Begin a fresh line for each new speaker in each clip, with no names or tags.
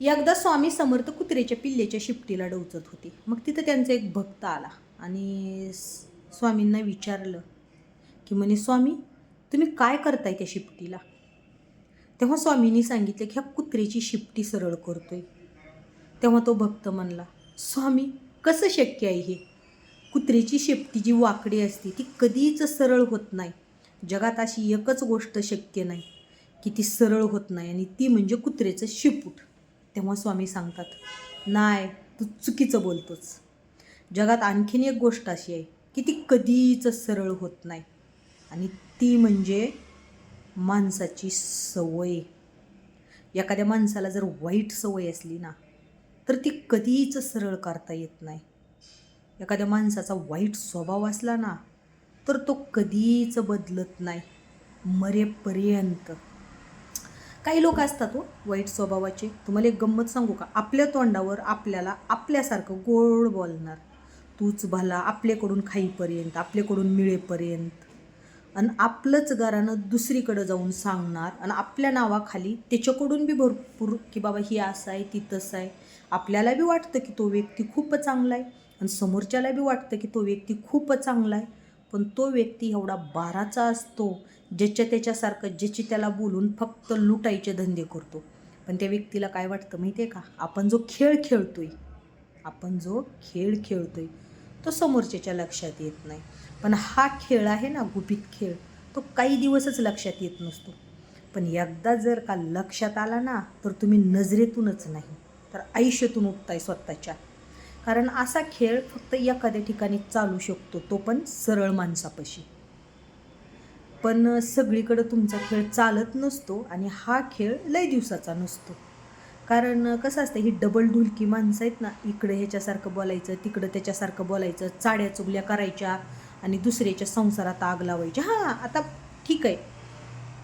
एकदा स्वामी समर्थ कुत्र्याच्या पिल्ल्याच्या शिपटीला डोचत होते. मग तिथं त्यांचा एक भक्त आला आणि स्वामींना विचारलं की म्हणे स्वामी तुम्ही काय करताय त्या शिपटीला? तेव्हा स्वामींनी सांगितलं की ह्या कुत्र्याची शिपटी सरळ करतोय. तेव्हा तो भक्त म्हणला स्वामी कसं शक्य आहे हे? कुत्र्याची शेपटी जी वाकडी असते ती कधीच सरळ होत नाही. जगात अशी एकच गोष्ट शक्य नाही की ती सरळ होत नाही आणि ती म्हणजे कुत्र्याचं शिपूट. तेव्हा स्वामी सांगतात नाही तू चुकीचं बोलतोच जगात आणखीन एक गोष्ट अशी आहे की ती कधीच सरळ होत नाही. आणि ती म्हणजे माणसाची सवय. एखाद्या माणसाला जर वाईट सवय असली ना तर ती कधीच सरळ करता येत नाही. एखाद्या माणसाचा वाईट स्वभाव असला ना तर तो कधीच बदलत नाही. मरेपर्यंत. काही लोक असतात हो वाईट स्वभावाचे. तुम्हाला एक गंमत सांगू का? आपल्या तोंडावर आपल्याला आपल्यासारखं गोड बोलणार. तूच भला आपल्याकडून खाईपर्यंत आपल्याकडून मिळेपर्यंत. आणि आपलंच घरानं दुसरीकडं जाऊन सांगणार आणि आपल्या नावाखाली त्याच्याकडून बी भरपूर की बाबा ही असं आहे ती तसं आहे. आपल्याला बी वाटतं की तो व्यक्ती खूप चांगला आहे. आणि समोरच्याला बी वाटतं की तो व्यक्ती खूप चांगला आहे. पण तो व्यक्ती एवढा बाराचा असतो ज्याच्या त्याच्यासारखं ज्याची त्याला बोलून फक्त लुटायचे धंदे करतो. पण त्या व्यक्तीला काय वाटतं माहिती आहे का? आपण जो खेळ खेळतोय आपण जो खेळ खेळतोय तो समोरच्याच्या लक्षात येत नाही. पण हा खेळ आहे ना गुपित खेळ तो काही दिवसच लक्षात येत नसतो. पण एकदा जर का लक्षात आला ना तर तुम्ही नजरेतूनच नाही तर आयुष्यातून उठताय स्वतःच्या. कारण असा खेळ फक्त एखाद्या ठिकाणी चालू शकतो तो पण सरळ माणसापाशी. पण सगळीकडं तुमचा खेळ चालत नसतो आणि हा खेळ लय दिवसाचा नसतो. कारण कसं असतं ही डबल ढुलकी माणसं आहेत ना इकडे ह्याच्यासारखं बोलायचं तिकडं त्याच्यासारखं बोलायचं चाड्या चुगल्या करायच्या आणि दुसऱ्याच्या संसारात आग लावायच्या हां आता ठीक आहे.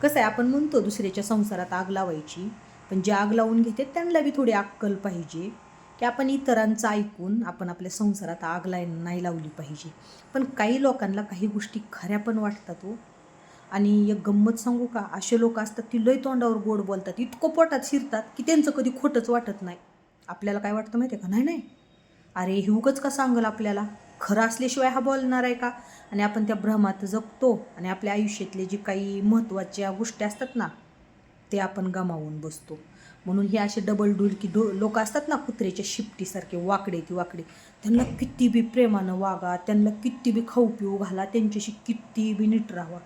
कसं आहे आपण म्हणतो दुसऱ्याच्या संसारात आग लावायची पण जे आग लावून घेते त्यांना बी थोडी अक्कल पाहिजे. की आपण इतरांचं ऐकून आपण आपल्या संसारात आग लाय नाही लावली पाहिजे. पण काही लोकांना काही गोष्टी खऱ्या पण वाटतात हो. आणि एक गंमत सांगू का? असे लोक असतात ती लय तोंडावर गोड बोलतात इतकं पोटात शिरतात की त्यांचं कधी खोटंच वाटत नाही. आपल्याला काय वाटतं माहिती आहे का? नाही नाही. अरे हे उगच का सांगल आपल्याला? खरं असल्याशिवाय हा बोलणार आहे का? आणि आपण त्या भ्रमात जगतो आणि आपल्या आयुष्यातले जे काही महत्त्वाच्या गोष्टी असतात ना ते आपण गमावून बसतो. म्हणून हे असे डबल डुलकी डो लोक असतात ना कुत्र्याच्या शिपटीसारखे वाकडे ती वाकडे. त्यांना किती बी प्रेमानं वागा त्यांना किती बी खाऊ पिऊ घाला त्यांच्याशी किती बी नीट राहावा.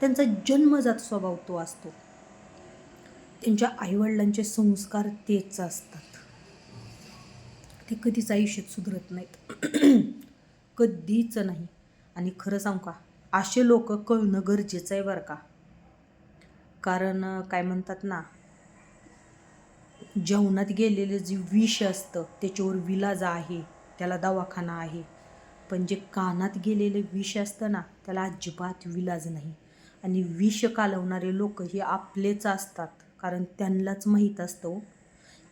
त्यांचा जन्मजात स्वभाव तो असतो. त्यांच्या आईवडिलांचे संस्कार तेच असतात. ते कधीच आयुष्यात सुधरत नाहीत. कधीच नाही. आणि खरं सांगू का? असे लोक कळणं गरजेचं आहे बरं का. कारण काय म्हणतात ना जेवणात गेलेलं जे विष असतं त्याच्यावर विलाज आहे त्याला दवाखाना आहे. पण जे कानात गेलेलं विष असतं ना त्याला अजिबात विलाज नाही. आणि विष कालवणारे लोक हे आपलेच असतात. कारण त्यांनाच माहीत असतो हो,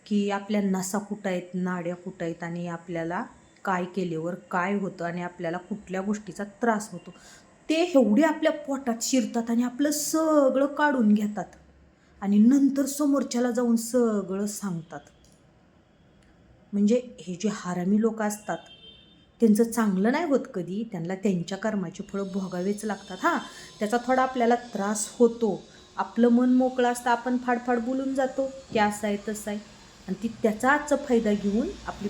की आपल्या नसा कुठं आहेत नाड्या कुठं आहेत आणि आपल्याला काय केल्यावर काय होतं आणि आपल्याला कुठल्या गोष्टीचा त्रास होतो. ते एवढे आपल्या पोटात शिरतात आणि आपलं सगळं काढून घेतात. आणि नंतर समोरच्याला जाऊन सगळं सांगतात. म्हणजे हे जे हारामी लोक असतात त्यांचं चांगलं नाही होत कधी. त्यांना त्यांच्या कर्माची फळं भोगावेच लागतात. हां त्याचा थोडा आपल्याला त्रास होतो. आपलं मन मोकळं असतं आपण फाडफाड बोलून जातो. की असं आहे तसं आहे. आणि ती त्याचाच फायदा घेऊन आपली